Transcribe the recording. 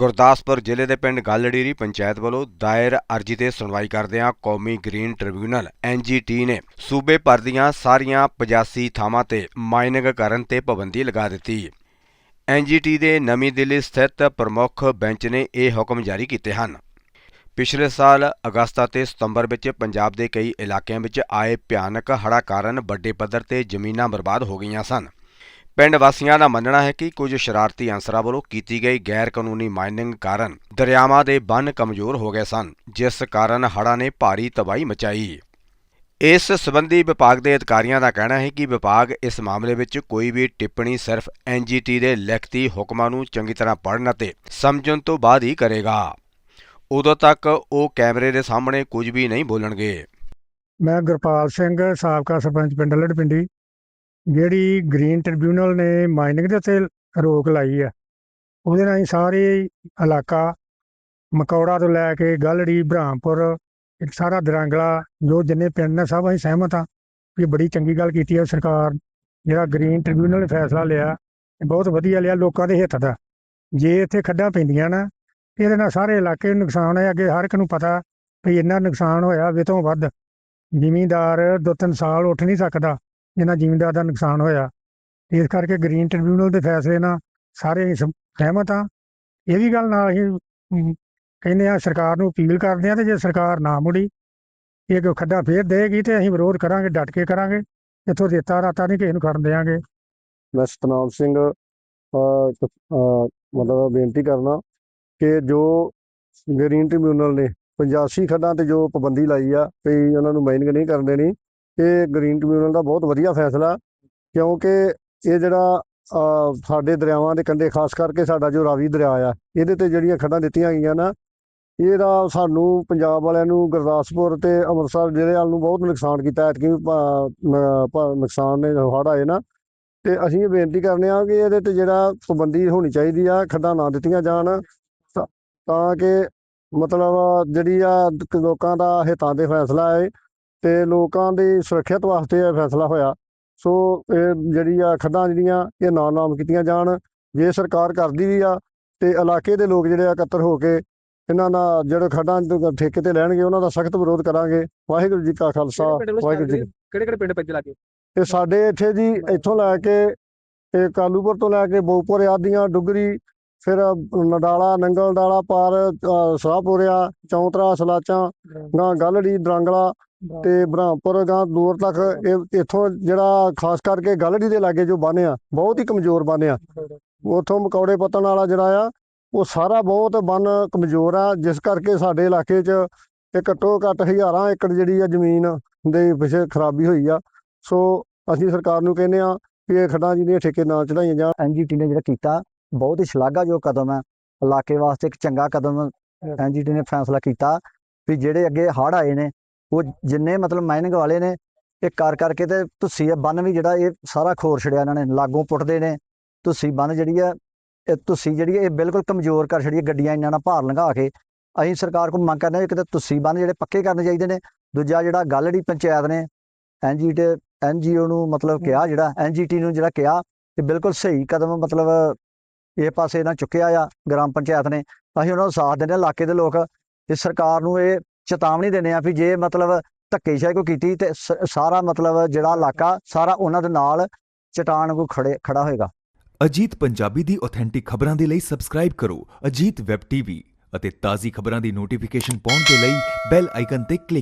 ਗੁਰਦਾਸਪੁਰ ਜ਼ਿਲ੍ਹੇ ਦੇ ਪਿੰਡ ਗਾਲੜੀਰੀ ਪੰਚਾਇਤ ਵੱਲੋਂ ਦਾਇਰ ਅਰਜ਼ੀ ਤੇ ਸੁਣਵਾਈ ਕਰਦਿਆਂ ਕੌਮੀ ਗ੍ਰੀਨ ਟ੍ਰਿਬਿਊਨਲ ਐਨਜੀਟੀ ਨੇ ਸੂਬੇ ਭਰ ਦੀਆਂ ਸਾਰੀਆਂ 85 ਥਾਵਾਂ ਤੇ ਮਾਈਨਿੰਗ ਕਰਨ ਤੇ ਪਾਬੰਦੀ ਲਗਾ ਦਿੱਤੀ। ਐਨਜੀਟੀ ਦੇ ਨਵੀਂ ਦਿੱਲੀ ਸਥਿਤ ਪ੍ਰਮੁੱਖ ਬੈਂਚ ਨੇ ਇਹ ਹੁਕਮ ਜਾਰੀ ਕੀਤੇ ਹਨ। ਪਿਛਲੇ ਸਾਲ ਅਗਸਤ ਅਤੇ ਸਤੰਬਰ ਵਿੱਚ ਪੰਜਾਬ ਦੇ ਕਈ ਇਲਾਕਿਆਂ ਵਿੱਚ ਆਏ ਭਿਆਨਕ ਹੜ੍ਹਾਂ ਕਾਰਨ ਵੱਡੇ ਪੱਧਰ ਤੇ ਜ਼ਮੀਨਾਂ ਬਰਬਾਦ ਹੋ ਗਈਆਂ ਸਨ। ਪਿੰਡ ਵਾਸੀਆਂ ਦਾ ਮੰਨਣਾ ਹੈ ਕਿ ਕੁਝ ਸ਼ਰਾਰਤੀ ਅਨਸਰਾਂ ਵੱਲੋਂ ਕੀਤੀ ਗਈ ਗੈਰ ਕਾਨੂੰਨੀ ਮਾਈਨਿੰਗ ਕਾਰਨ ਦਰਿਆਵਾਂ ਦੇ ਬੰਨ ਕਮਜ਼ੋਰ ਹੋ ਗਏ ਸਨ, ਜਿਸ ਕਾਰਨ ਹੜ੍ਹਾਂ ਨੇ ਭਾਰੀ ਤਬਾਹੀ ਮਚਾਈ। ਇਸ ਸਬੰਧੀ ਵਿਭਾਗ ਦੇ ਅਧਿਕਾਰੀਆਂ ਦਾ ਕਹਿਣਾ ਹੈ ਕਿ ਵਿਭਾਗ ਇਸ ਮਾਮਲੇ ਵਿੱਚ ਕੋਈ ਵੀ ਟਿੱਪਣੀ ਸਿਰਫ ਐਨਜੀਟੀ ਦੇ ਲਿਖਤੀ ਹੁਕਮਾਂ ਨੂੰ ਚੰਗੀ ਤਰ੍ਹਾਂ ਪੜ੍ਹਨ ਅਤੇ ਸਮਝਣ ਤੋਂ ਬਾਅਦ ਹੀ ਕਰੇਗਾ। ਉਦੋਂ ਤੱਕ ਉਹ ਕੈਮਰੇ ਦੇ ਸਾਹਮਣੇ ਕੁਝ ਵੀ ਨਹੀਂ ਬੋਲਣਗੇ। ਮੈਂ ਗੁਰਪਾਲ ਸਿੰਘ, ਸਾਬਕਾ ਸਰਪੰਚ ਪਿੰਡ ਲੜਪਿੰਡੀ ਜਿਹੜੀ ਗ੍ਰੀਨ ਟ੍ਰਿਬਿਊਨਲ ਨੇ ਮਾਈਨਿੰਗ ਦੇ ਉੱਤੇ ਰੋਕ ਲਾਈ ਆ, ਉਹਦੇ ਨਾਲ ਹੀ ਸਾਰੇ ਇਲਾਕਾ ਮਕੌੜਾ ਤੋਂ ਲੈ ਕੇ ਗਲੜੀ, ਬ੍ਰਹਮਪੁਰ, ਇੱਕ ਸਾਰਾ ਦਰਾਂਗਲਾ, ਜੋ ਜਿੰਨੇ ਪਿੰਡ ਨੇ ਸਭ ਅਸੀਂ ਸਹਿਮਤ ਆ ਵੀ ਬੜੀ ਚੰਗੀ ਗੱਲ ਕੀਤੀ ਹੈ ਸਰਕਾਰ, ਜਿਹੜਾ ਗ੍ਰੀਨ ਟ੍ਰਿਬਿਊਨਲ ਨੇ ਫੈਸਲਾ ਲਿਆ ਬਹੁਤ ਵਧੀਆ ਲਿਆ ਲੋਕਾਂ ਦੇ ਹਿੱਤ ਦਾ। ਜੇ ਇੱਥੇ ਖੱਡਾਂ ਪੈਂਦੀਆਂ ਨਾ, ਇਹਦੇ ਨਾਲ ਸਾਰੇ ਇਲਾਕੇ ਨੂੰ ਨੁਕਸਾਨ ਹੈ ਅੱਗੇ ਹਰ ਇੱਕ ਨੂੰ ਪਤਾ ਵੀ ਇੰਨਾ ਨੁਕਸਾਨ ਹੋਇਆ ਵੀ ਤੋਂ ਵੱਧ। ਜ਼ਿਮੀਂਦਾਰ ਦੋ ਤਿੰਨ ਸਾਲ ਉੱਠ ਨਹੀਂ ਸਕਦਾ। ਜਿਨ੍ਹਾਂ ਜ਼ਿਮੀਂਦਾਰ ਦਾ ਨੁਕਸਾਨ ਹੋਇਆ। ਇਸ ਕਰਕੇ ਗ੍ਰੀਨ ਟ੍ਰਿਬਿਊਨਲ ਦੇ ਫੈਸਲੇ ਨਾਲ ਸਾਰੇ ਸਹਿਮਤ ਆ ਇਹ ਵੀ ਗੱਲ ਨਾਲ ਅਸੀਂ ਕਹਿੰਦੇ ਆ ਸਰਕਾਰ ਨੂੰ ਅਪੀਲ ਕਰਦੇ ਆ ਤੇ ਜੇ ਸਰਕਾਰ ਨਾ ਮੁੜੀ, ਇਹ ਕੋਈ ਖੱਡਾ ਫੇਰ ਦੇਗੀ ਤੇ ਅਸੀਂ ਵਿਰੋਧ ਕਰਾਂਗੇ, ਡਟ ਕੇ ਕਰਾਂਗੇ, ਇੱਥੋਂ ਰੇਤਾ ਰਾਤਾ ਨਹੀਂ ਕਿਸੇ ਨੂੰ ਕਰਨ ਦੇਵਾਂਗੇ ਮੈਂ ਸਤਨਾਮ ਸਿੰਘ ਮਤਲਬ ਬੇਨਤੀ ਕਰਨਾ ਕਿ ਜੋ ਗ੍ਰੀਨ ਟ੍ਰਿਬਿਊਨਲ ਨੇ 85 ਖੱਡਾਂ ਤੇ ਜੋ ਪਾਬੰਦੀ ਲਾਈ ਆ, ਵੀ ਉਹਨਾਂ ਨੂੰ ਮਾਈਨਿੰਗ ਨਹੀਂ ਕਰਨ ਦੇਣੀ ਇਹ ਗ੍ਰੀਨ ਟ੍ਰਿਬਿਊਨਲ ਦਾ ਬਹੁਤ ਵਧੀਆ ਫੈਸਲਾ ਕਿਉਂਕਿ ਇਹ ਜਿਹੜਾ ਸਾਡੇ ਦਰਿਆਵਾਂ ਦੇ ਕੰਢੇ, ਖਾਸ ਕਰਕੇ ਸਾਡਾ ਜੋ ਰਾਵੀ ਦਰਿਆ ਆ, ਇਹਦੇ ਤੇ ਜਿਹੜੀਆਂ ਖੱਡਾਂ ਦਿੱਤੀਆਂ ਗਈਆਂ ਨਾ, ਇਹਦਾ ਸਾਨੂੰ ਪੰਜਾਬ ਵਾਲਿਆਂ ਨੂੰ, ਗੁਰਦਾਸਪੁਰ ਤੇ ਅੰਮ੍ਰਿਤਸਰ ਜ਼ਿਲ੍ਹੇ ਵਾਲ ਨੂੰ ਬਹੁਤ ਨੁਕਸਾਨ ਕੀਤਾ, ਐਤਕੀ ਨੁਕਸਾਨ ਨੇ ਹੜ੍ਹ ਆਏ ਨਾ, ਤੇ ਅਸੀਂ ਇਹ ਬੇਨਤੀ ਕਰਨੇ ਆ ਕਿ ਇਹਦੇ ਤੇ ਜਿਹੜਾ ਪਾਬੰਦੀ ਹੋਣੀ ਚਾਹੀਦੀ ਆ, ਖੱਡਾਂ ਨਾ ਦਿੱਤੀਆਂ ਜਾਣ, ਤਾਂ- ਤਾਂ ਕਿ ਮਤਲਬ ਜਿਹੜੀ ਆ ਲੋਕਾਂ ਦਾ ਹਿੱਤਾਂ ਦੇ ਫੈਸਲਾ ਹੈ ਤੇ ਲੋਕਾਂ ਦੀ ਸੁਰੱਖਿਅਤ ਵਾਸਤੇ ਇਹ ਫੈਸਲਾ ਹੋਇਆ। ਸੋ ਇਹ ਜਿਹੜੀ ਆ ਖੱਡਾਂ ਜਿਹੜੀਆਂ ਇਹ ਨਾ ਨਾਮ ਕੀਤੀਆਂ ਜਾਣ। ਜੇ ਸਰਕਾਰ ਕਰਦੀ ਵੀ ਆ ਤੇ ਇਲਾਕੇ ਦੇ ਲੋਕ ਜਿਹੜੇ ਆ ਇਕੱਤਰ ਹੋ ਕੇ ਇਹਨਾਂ ਦਾ ਜਿਹੜੇ ਖੱਡਾਂ ਠੇਕੇ ਤੇ ਲੈਣਗੇ ਉਹਨਾਂ ਦਾ ਸਖਤ ਵਿਰੋਧ ਕਰਾਂਗੇ। ਵਾਹਿਗੁਰੂ ਜੀ ਕਾ ਖਾਲਸਾ ਵਾਹਿਗੁਰੂ ਜੀ ਕਿਹੜੇ ਕਿਹੜੇ ਪਿੰਡ ਪੈਂਦੇ ਲਾਗੇ ਤੇ ਸਾਡੇ ਇੱਥੇ ਜੀ ਇੱਥੋਂ ਲੈ ਕੇ ਇਹ ਕਾਲੂਪੁਰ ਤੋਂ ਲੈ ਕੇ ਬੋਪੁਰ ਆਦੀਆਂ ਡੁਗਰੀ ਫਿਰ ਨਡਾਲਾ ਨੰਗਲ ਡਾਲਾ ਪਾਰ ਸ਼ਾਹਪੁਰਿਆ ਚੌਂਤਰਾ ਸਲਾਚਾਂ ਗਾਂ ਗਲੜੀ ਦਰੰਗਲਾ ਤੇ ਬ੍ਰਹਮਪੁਰ ਗਾਂ ਦੂਰ ਤੱਕ ਇਹ ਇੱਥੋਂ ਜਿਹੜਾ ਖਾਸ ਕਰਕੇ ਗਲੜੀ ਦੇ ਲਾਗੇ ਜੋ ਬੰਨ੍ਹ ਆ ਬਹੁਤ ਹੀ ਕਮਜ਼ੋਰ ਬੰਨ੍ਹ ਆ। ਉਥੋਂ ਮਕੌੜੇ ਪੱਤਣ ਵਾਲਾ ਜਿਹੜਾ ਆ ਉਹ ਸਾਰਾ ਬਹੁਤ ਬੰਨ ਕਮਜ਼ੋਰ ਆ ਜਿਸ ਕਰਕੇ ਸਾਡੇ ਇਲਾਕੇ 'ਚ ਇਹ ਘੱਟੋ ਘੱਟ ਹਜ਼ਾਰਾਂ ਏਕੜ ਜਿਹੜੀ ਆ ਜ਼ਮੀਨ ਦੇ ਪਿੱਛੇ ਖਰਾਬੀ ਹੋਈ ਆ। ਸੋ ਅਸੀਂ ਸਰਕਾਰ ਨੂੰ ਕਹਿੰਦੇ ਆ ਕਿ ਇਹ ਖੱਡਾਂ ਜਿਹੜੀਆਂ ਠੇਕੇ ਨਾ ਚੜਾਈਆਂ ਜਾਣ। ਐਨਜੀਟੀ ਨੇ ਜਿਹੜਾ ਕੀਤਾ ਬਹੁਤ ਹੀ ਸ਼ਲਾਘਾਯੋਗ ਕਦਮ ਹੈ ਇਲਾਕੇ ਵਾਸਤੇ ਇੱਕ ਚੰਗਾ ਕਦਮ ਐਨਜੀਟੀ ਨੇ ਫੈਸਲਾ ਕੀਤਾ ਵੀ ਜਿਹੜੇ ਅੱਗੇ ਹੜ੍ਹ ਆਏ ਨੇ ਉਹ ਜਿੰਨੇ ਮਤਲਬ ਮਾਈਨਿੰਗ ਵਾਲੇ ਨੇ ਇਹ ਕਰ ਕਰਕੇ ਤੇ ਤੁਸੀਂ ਬੰਨ ਵੀ ਜਿਹੜਾ ਇਹ ਸਾਰਾ ਖੋਰ ਛੜਿਆ ਇਹਨਾਂ ਨੇ ਲਾਗੋਂ ਪੁੱਟਦੇ ਨੇ। ਤੁਸੀਂ ਬੰਨ ਜਿਹੜੀ ਹੈ ਇਹ ਤੁਸੀਂ ਜਿਹੜੀ ਇਹ ਬਿਲਕੁਲ ਕਮਜ਼ੋਰ ਕਰ ਛੜੀ ਗੱਡੀਆਂ ਇਹਨਾਂ ਨਾਲ ਭਾਰ ਲੰਘਾ ਕੇ। ਅਸੀਂ ਸਰਕਾਰ ਕੋਲ ਮੰਗ ਕਰਦੇ ਹਾਂ ਕਿ ਕਿਤੇ ਤੁਸੀਂ ਬੰਨ ਜਿਹੜੇ ਪੱਕੇ ਕਰਨੇ ਚਾਹੀਦੇ ਨੇ ਦੂਜਾ ਜਿਹੜਾ ਗੱਲੜੀ ਪੰਚਾਇਤ ਨੇ ਐਨਜੀਟੀ ਐਨਜੀਓ ਨੂੰ ਮਤਲਬ ਕਿਹਾ ਜਿਹੜਾ ਐਨਜੀਟੀ ਨੂੰ ਜਿਹੜਾ ਕਿਹਾ ਕਿ ਬਿਲਕੁਲ ਸਹੀ ਕਦਮ ਮਤਲਬ ਇਹ ਪਾਸੇ ਇਹਨਾਂ ਚੁੱਕਿਆ ਆ ਗ੍ਰਾਮ ਪੰਚਾਇਤ ਨੇ। ਅਸੀਂ ਉਹਨਾਂ ਦਾ ਸਾਥ ਦਿੰਦੇ ਇਲਾਕੇ ਦੇ ਲੋਕ ਤੇ ਸਰਕਾਰ ਨੂੰ ਇਹ ਚੇਤਾਵਨੀ ਦਿੰਦੇ ਆ ਵੀ ਜੇ ਮਤਲਬ ਧੱਕੇਸ਼ਾਹੀ ਕੋਈ ਕੀਤੀ ਤੇ ਸਾਰਾ ਮਤਲਬ ਜਿਹੜਾ ਇਲਾਕਾ, ਸਾਰਾ ਉਹਨਾਂ ਦੇ ਨਾਲ ਚਟਾਨ ਕੋ ਖੜੇ, ਖੜਾ ਹੋਏਗਾ। ਅਜੀਤ ਪੰਜਾਬੀ ਦੀ ਆਥੈਂਟਿਕ ਖਬਰਾਂ ਦੇ ਲਈ ਸਬਸਕ੍ਰਾਈਬ ਕਰੋ ਅਜੀਤ ਵੈਬ ਟੀਵੀ ਅਤੇ ਤਾਜ਼ੀ ਖਬਰਾਂ ਦੀ ਨੋਟੀਫਿਕੇਸ਼ਨ ਪਾਉਣ ਦੇ ਲਈ ਬੈਲ ਆਈਕਨ ਤੇ ਕਲਿੱਕ